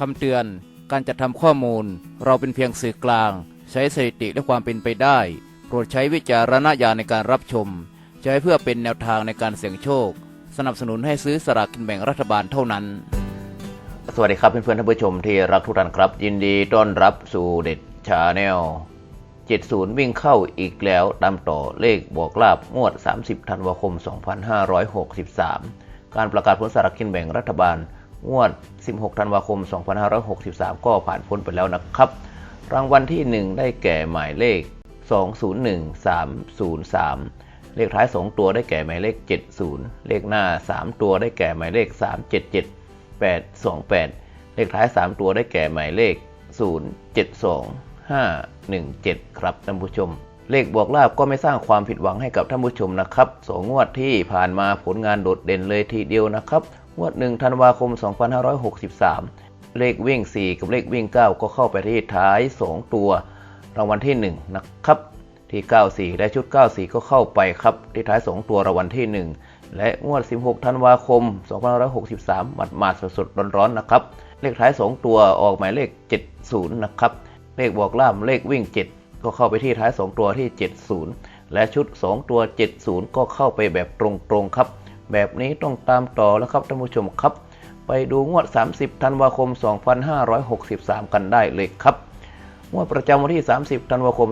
คำเตือน การจัดทำข้อมูล เราเป็นเพียงสื่อกลาง ใช้สถิติและความเป็นไปได้ โปรดใช้วิจารณญาณในการรับชม ใช้เพื่อเป็นแนวทางในการเสี่ยงโชค สนับสนุนให้ซื้อสลากกินแบ่งรัฐบาลเท่านั้น สวัสดีครับเพื่อนๆท่านผู้ชมที่รักทุกท่านครับ ยินดีต้อนรับสู่เด็ดชาแนล70 วิ่งเข้าอีกแล้วตามต่อเลขบวกลาบงวด 30 ธันวาคม 2563 การประกาศผลสลากกินแบ่งรัฐบาล งวด 16 ธันวาคม 2563 ก็ผ่านพ้นไปแล้วนะครับ รางวัลที่ 1 ได้แก่หมายเลข 201303 เลขท้าย 2 ตัวได้แก่หมายเลข 70 เลขหน้า 3 ตัวได้แก่หมายเลข 377 828 เลขท้าย 3 ตัวได้แก่หมายเลข 072 517 ครับท่านผู้ชม เลขบวกลาบก็ไม่สร้างความผิดหวังให้กับท่านผู้ชมนะครับสองงวดที่ผ่านมาผลงานโดดเด่นเลยทีเดียวนะครับ งวด1ธันวาคม 2563 เลขวิ่ง 4 กับเลขวิ่ง 9 ก็เข้าไปที่ท้าย 2 ตัว รางวัลที่ 1 นะครับ ที่ 94 และชุด 94 ก็เข้าไปครับที่ท้าย 2 ตัวรางวัลที่ 1 และงวด 16 ธันวาคม 2563 หมัดมาดสดๆร้อนๆนะครับ เลขท้าย 2 ตัวออกหมายเลข 70 นะครับ เลขบวกล่ามเลขวิ่ง 7 ก็เข้าไปที่ท้าย 2 ตัวที่ 70 และชุด 2 ตัว 70 ก็เข้าไปแบบตรงๆครับ แบบนี้ต้องตามต่อแล้วครับท่านผู้ชมครับ ไปดูงวด 30 ธันวาคม 2563 กันได้เลยครับงวดประจำวันที่ 30 ธันวาคม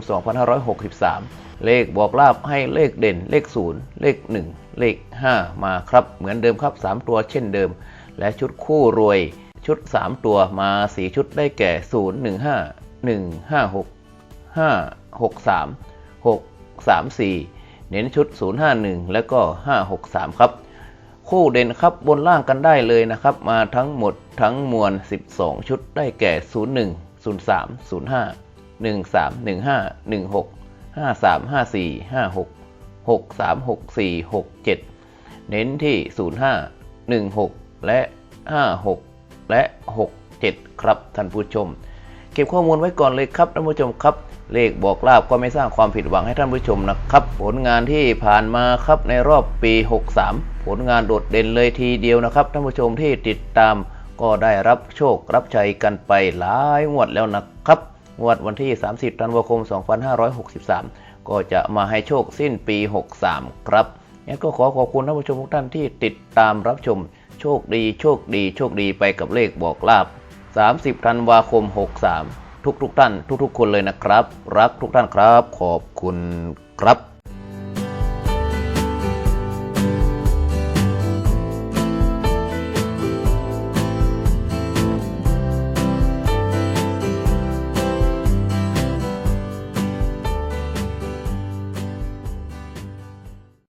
2563 เลขบอกลาบให้เลขเด่น เลข 0 เลข 1 เลข 5 มาครับ เหมือนเดิมครับ 3 ตัวเช่นเดิม และชุดคู่รวยชุด 3 ตัวมา 4 ชุดได้แก่ 0 1 5 1 5 6 5 6 3 6 3 4 เน้นชุด 051 แล้วก็ 563 ครับ คู่เด่นครับบนล่างกันได้เลยนะครับ มาทั้งหมดทั้งมวล 12 ชุดได้แก่ 01 03 05 13 15 16 53 54 56 63 64 67 เน้นที่ 05 16 และ 56 และ 67 ครับท่านผู้ชม เก็บข้อมูลไว้ก่อนเลยครับท่านผู้ชมครับ เลขบอกลาบก็ไม่สร้างความผิดหวังให้ท่านผู้ชมนะครับ ผลงานที่ผ่านมาครับในรอบปี 63 ผลงานโดดเด่นเลยทีเดียวนะครับท่านผู้ชมที่ติดตามก็ได้รับโชครับชัยกันไปหลายงวดแล้วนะครับงวดวันที่ 30 ธันวาคม 2563 ก็จะมาให้โชคสิ้นปี 63 ครับงั้นก็ขอขอบคุณท่านผู้ชมทุกท่านที่ติดตามรับชมโชคดีโชคดี โชคดีไปกับเลขบอกลาบ 30 ธันวาคม 63 ทุกทุกๆท่าน ทุก ๆ คนเลยนะครับ รักทุกท่านครับ ขอบคุณครับ